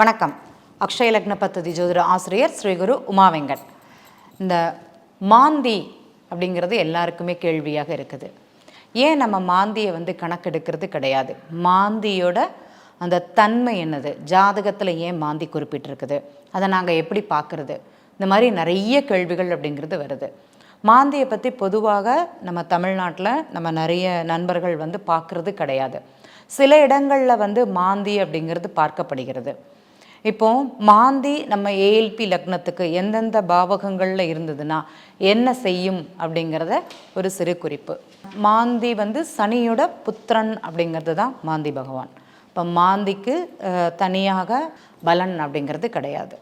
வணக்கம். அக்ஷய லக்ன பத்ததி ஜோதிட ஆசிரியர் ஸ்ரீகுரு உமாவெங்கன் இந்த மாந்தி அப்படிங்கிறது எல்லாருக்குமே கேள்வியாக இருக்குது. ஏன் நம்ம மாந்தியை வந்து கணக்கெடுக்கிறது கிடையாது? மாந்தியோட அந்த தன்மை என்னது? ஜாதகத்தில் ஏன் மாந்தி குறிப்பிட்டிருக்குது? அதை நாங்கள் எப்படி பார்க்குறது? இந்த மாதிரி நிறைய கேள்விகள் அப்படிங்கிறது வருது. மாந்தியை பற்றி பொதுவாக நம்ம தமிழ்நாட்டில் நம்ம நிறைய நண்பர்கள் வந்து பார்க்குறது கிடையாது. சில இடங்களில் வந்து மாந்தி அப்படிங்கிறது பார்க்கப்படுகிறது. இப்போ மாந்தி நம்ம ஏஎல்பி லக்னத்துக்கு எந்தெந்த பாவகங்களில் இருந்ததுன்னா என்ன செய்யும் அப்படிங்கிறத ஒரு சிறு குறிப்பு. மாந்தி வந்து சனியோட புத்திரன் அப்படிங்கிறது தான் மாந்தி பகவான். இப்போ மாந்திக்கு தனியாக பலன் அப்படிங்கிறது கிடையாது.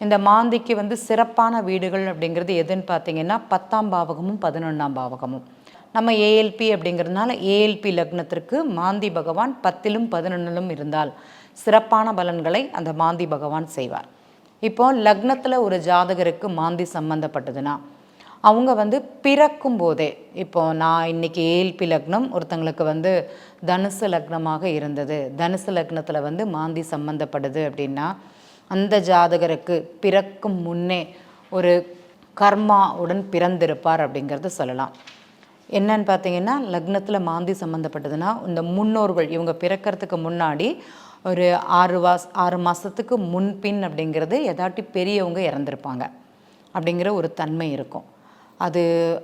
இந்த மாந்திக்கு வந்து சிறப்பான வீடுகள் அப்படிங்கிறது எதுன்னு பார்த்தீங்கன்னா பத்தாம் பாவகமும் பதினொன்றாம் பாவகமும். நம்ம ஏஎல்பி அப்படிங்கிறதுனால ஏஎல்பி லக்னத்திற்கு மாந்தி பகவான் பத்திலும் பதினொன்றிலும் இருந்தால் சிறப்பான பலன்களை அந்த மாந்தி பகவான் செய்வார். இப்போ லக்னத்தில் ஒரு ஜாதகருக்கு மாந்தி சம்மந்தப்பட்டதுன்னா அவங்க வந்து பிறக்கும் போதே இப்போ நான் இன்னைக்கு ஏல்பி லக்னம் ஒருத்தங்களுக்கு வந்து தனுசு லக்னமாக இருந்தது தனுசு லக்னத்தில் வந்து மாந்தி சம்மந்தப்படுது அப்படின்னா அந்த ஜாதகருக்கு பிறக்கும் முன்னே ஒரு கர்மாவுடன் பிறந்திருப்பார் அப்படிங்கிறது சொல்லலாம். என்னன்னு பார்த்தீங்கன்னா லக்னத்தில் மாந்தி சம்மந்தப்பட்டதுன்னா இந்த முன்னோர்கள் இவங்க பிறக்கிறதுக்கு முன்னாடி ஒரு ஆறு வாஸ் ஆறு மாதத்துக்கு முன்பின் அப்படிங்கிறது எதாட்டி பெரியவங்க இறந்துருப்பாங்க அப்படிங்கிற ஒரு தன்மை இருக்கும். அது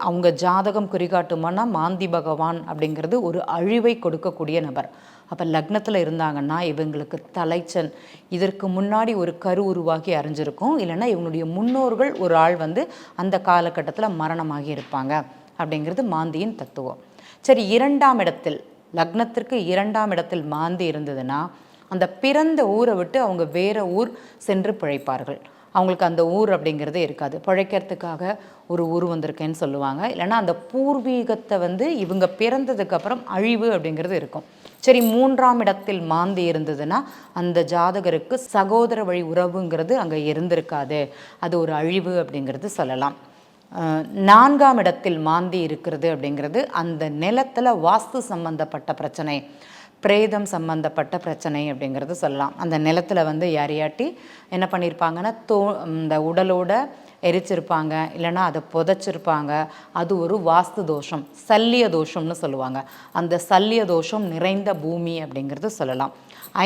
அவங்க ஜாதகம் குறிகாட்டுமானா மாந்தி பகவான் அப்படிங்கிறது ஒரு அழிவை கொடுக்கக்கூடிய நபர். அப்போ லக்னத்தில் இருந்தாங்கன்னா இவங்களுக்கு தலைச்சன் இதற்கு முன்னாடி ஒரு கரு உருவாகி அறிஞ்சிருக்கும். இல்லைன்னா இவங்களுடைய முன்னோர்கள் ஒரு ஆள் வந்து அந்த காலகட்டத்தில் மரணமாகி இருப்பாங்க அப்படிங்கிறது மாந்தியின் தத்துவம். சரி இரண்டாம் இடத்தில் லக்னத்திற்கு இரண்டாம் இடத்தில் மாந்தி இருந்ததுன்னா அந்த பிறந்த ஊரை விட்டு அவங்க வேறு ஊர் சென்று பிழைப்பார்கள். அவங்களுக்கு அந்த ஊர் அப்படிங்கிறதே இருக்காது. பிழைக்கிறதுக்காக ஒரு ஊர் வந்திருக்கேன்னு சொல்லுவாங்க. இல்லைன்னா அந்த பூர்வீகத்தை வந்து இவங்க பிறந்ததுக்கப்புறம் அழிவு அப்படிங்கிறது இருக்கும். சரி மூன்றாம் இடத்தில் மாந்தி இருந்ததுன்னா அந்த ஜாதகருக்கு சகோதர வழி உறவுங்கிறது அங்கே இருந்திருக்காது. அது ஒரு அழிவு அப்படிங்கிறது சொல்லலாம். நான்காம் இடத்தில் மாந்தி இருக்கிறது அப்படிங்கிறது அந்த நிலத்தில் வாஸ்து சம்பந்தப்பட்ட பிரச்சனை. பிரேதம் சம்பந்தப்பட்ட பிரச்சனை அப்படிங்கிறது சொல்லலாம். அந்த நிலத்தில் வந்து யாரையாட்டி என்ன பண்ணியிருப்பாங்கன்னா தோ இந்த உடலோட எரிச்சிருப்பாங்க இல்லைன்னா அதை புதைச்சிருப்பாங்க. அது ஒரு வாஸ்து தோஷம் சல்லிய தோஷம்னு சொல்லுவாங்க. அந்த சல்லிய தோஷம் நிறைந்த பூமி அப்படிங்கிறது சொல்லலாம்.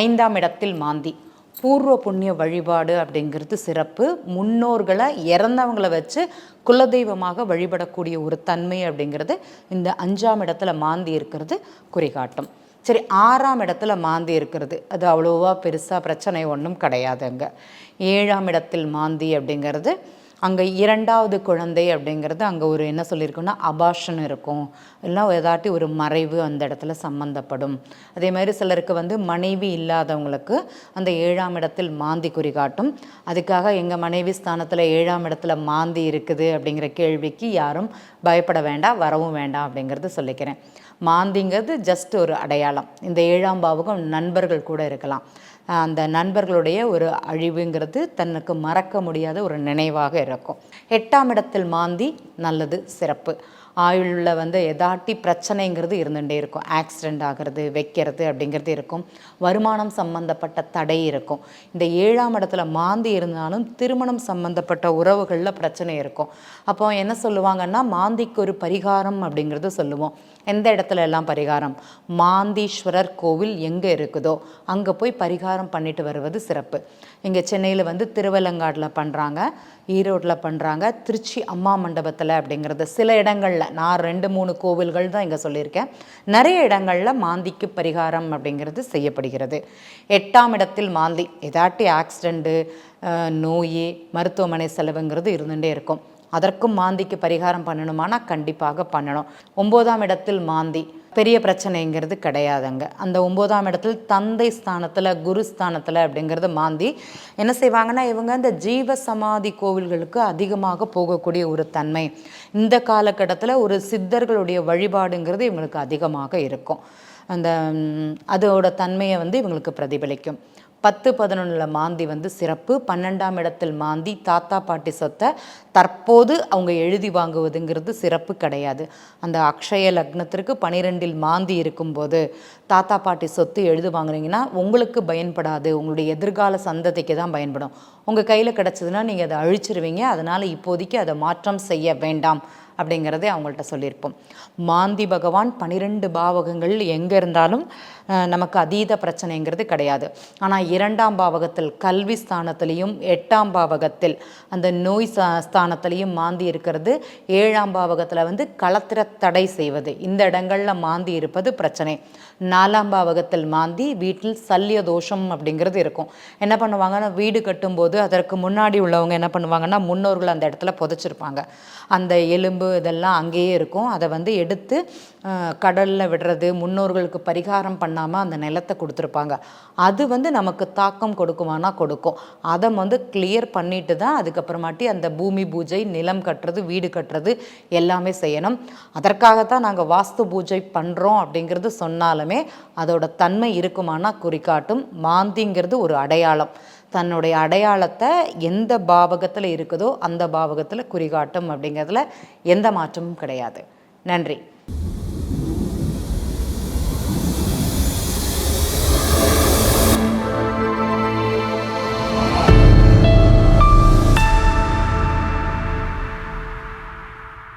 ஐந்தாம் இடத்தில் மாந்தி. பூர்வ புண்ணிய வழிபாடு அப்படிங்கிறது சிறப்பு. முன்னோர்களை இறந்தவங்களை வச்சு குலதெய்வமாக வழிபடக்கூடிய ஒரு தன்மை அப்படிங்கிறது இந்த அஞ்சாம் இடத்துல மாந்தி இருக்கிறது குறிகாட்டும். சரி ஆறாம் இடத்துல மாந்தி இருக்கிறது. அது அவ்வளோவா பெருசாக பிரச்சனை ஒன்றும் கிடையாது அங்கே. ஏழாம் இடத்தில் மாந்தி அப்படிங்கிறது அங்கே இரண்டாவது குழந்தை அப்படிங்கிறது அங்கே ஒரு என்ன சொல்லியிருக்கோன்னா அபாஷன் இருக்கும். இல்லைன்னா ஏதாட்டி ஒரு மறைவு அந்த இடத்துல சம்மந்தப்படும் அதே மாதிரி சிலருக்கு வந்து மனைவி இல்லாதவங்களுக்கு அந்த ஏழாம் இடத்தில் மாந்தி குறிகாட்டும் அதுக்காக எங்கள் மனைவி ஸ்தானத்தில் ஏழாம் இடத்துல மாந்தி இருக்குது அப்படிங்கிற கேள்விக்கு யாரும் பயப்பட வேண்டாம் வரவும் வேண்டாம் அப்படிங்கிறது சொல்லிக்கிறேன். மாந்திங்கிறது ஜஸ்ட் ஒரு அடையாளம். இந்த ஏழாம் பாவகம் நண்பர்கள் கூட இருக்கலாம். அந்த நண்பர்களுடைய ஒரு அழிவுங்கிறது தனக்கு மறக்க முடியாத ஒரு நினைவாக இருக்கும். எட்டாம் இடத்தில் மாந்தி நல்லது சிறப்பு. ஆயுளில் வந்து எதாட்டி பிரச்சனைங்கிறது இருந்துகிட்டே இருக்கும். ஆக்சிடெண்ட் ஆகிறது வைக்கிறது அப்படிங்கிறது இருக்கும். வருமானம் சம்பந்தப்பட்ட தடை இருக்கும். இந்த ஏழாம் இடத்துல மாந்தி இருந்தாலும் திருமணம் சம்பந்தப்பட்ட உறவுகளில் பிரச்சனை இருக்கும். அப்போ என்ன சொல்லுவாங்கன்னா மாந்திக்கு ஒரு பரிகாரம் அப்படிங்கிறது சொல்லுவோம். எந்த இடத்துல எல்லாம் பரிகாரம்? மாந்தீஸ்வரர் கோவில் எங்கே இருக்குதோ அங்கே போய் பரிகாரம் பண்ணிட்டு வருவது சிறப்பு. இங்கே சென்னையில் வந்து திருவல்லங்காட்டில் பண்ணுறாங்க ஈரோட்டில் பண்ணுறாங்க திருச்சி அம்மா மண்டபத்தில் அப்படிங்கிறது சில இடங்களில். நான் ரெண்டு மூணு கோவில்கள் தான் இங்கே சொல்லியிருக்கேன். நிறைய இடங்களில் மாந்திக்கு பரிகாரம் அப்படிங்கிறது செய்யப்படுகிறது. எட்டாம் இடத்தில் மாந்தி ஏதாட்டி ஆக்சிடெண்ட்டு நோய் மருத்துவமனை செலவுங்கிறது இருந்துகிட்டே இருக்கும். அதற்கும் மாந்திக்கு பரிகாரம் பண்ணணுமானா கண்டிப்பாக பண்ணணும். ஒம்போதாம் இடத்தில் மாந்தி பெரிய பிரச்சனைங்கிறது கிடையாதுங்க. அந்த ஒம்போதாம் இடத்தில் தந்தை ஸ்தானத்தில் குரு ஸ்தானத்தில் அப்படிங்கிறது மாந்தி. என்ன செய்வாங்கன்னா இவங்க இந்த ஜீவ சமாதி கோவில்களுக்கு அதிகமாக போகக்கூடிய ஒரு தன்மை. இந்த காலகட்டத்தில் ஒரு சித்தர்களுடைய வழிபாடுங்கிறது இவங்களுக்கு அதிகமாக இருக்கும். அந்த அதோட தன்மையை வந்து இவங்களுக்கு பிரதிபலிக்கும். பத்து பதினொன்றில் மாந்தி வந்து சிறப்பு. பன்னெண்டாம் இடத்தில் மாந்தி தாத்தா பாட்டி சொத்தை தற்போது அவங்க எழுதி வாங்குவதுங்கிறது சிறப்பு கிடையாது. அந்த அக்ஷய லக்னத்திற்கு பனிரெண்டில் மாந்தி இருக்கும்போது தாத்தா பாட்டி சொத்து எழுதி வாங்குறீங்கன்னா உங்களுக்கு பயன்படாது. உங்களுடைய எதிர்கால சந்ததிக்கு தான் பயன்படும். உங்கள் கையில் கிடச்சதுன்னா நீங்கள் அதை அழிச்சிருவீங்க. அதனால் இப்போதைக்கு அதை மாற்றம் செய்ய வேண்டாம். அப்படிங்கிறதே அவங்கள்ட்ட சொல்லியிருப்போம். மாந்தி பகவான் பனிரெண்டு பாவகங்கள் எங்கே இருந்தாலும் நமக்கு அதீத பிரச்சனைங்கிறது கிடையாது. ஆனால் இரண்டாம் பாவகத்தில் கல்வி ஸ்தானத்திலையும் எட்டாம் பாவகத்தில் அந்த நோய் சா ஸ்தானத்திலையும் மாந்தி இருக்கிறது. ஏழாம் பாவகத்தில் வந்து களத்திர தடை செய்வது. இந்த இடங்களில் மாந்தி இருப்பது பிரச்சனை. நாலாம் பாவகத்தில் மாந்தி வீட்டில் சல்லிய தோஷம் அப்படிங்கிறது இருக்கும். என்ன பண்ணுவாங்கன்னா வீடு கட்டும்போது அதற்கு முன்னாடி உள்ளவங்க என்ன பண்ணுவாங்கன்னா முன்னோர்கள் அந்த இடத்துல புதைச்சிருப்பாங்க. அந்த எலும்பு இதெல்லாம் அங்கேயே இருக்கும். அதை வந்து எடுத்து கடலில் விடுறது முன்னோர்களுக்கு பரிகாரம் பண்ணாமல் அந்த நிலத்தை கொடுத்துருப்பாங்க. அது வந்து நமக்கு தாக்கம் கொடுக்குமானா கொடுக்கும். அதை வந்து கிளியர் பண்ணிட்டு தான் அதுக்கப்புறமாட்டி அந்த பூமி பூஜை நிலம் கட்டுறது வீடு கட்டுறது எல்லாமே செய்யணும். அதற்காகத்தான் நாங்கள் வாஸ்து பூஜை பண்ணுறோம் அப்படிங்கிறது சொன்னாலுமே அதோட தன்மை இருக்குமானா குறிக்காட்டும் மாந்திங்கிறது ஒரு அடையாளம். தன்னுடைய அடையாளத்தை எந்த பாவகத்தில் இருக்குதோ அந்த பாவகத்தில் குறிகாட்டும் அப்படிங்கிறதுல எந்த மாற்றமும் கிடையாது. நன்றி.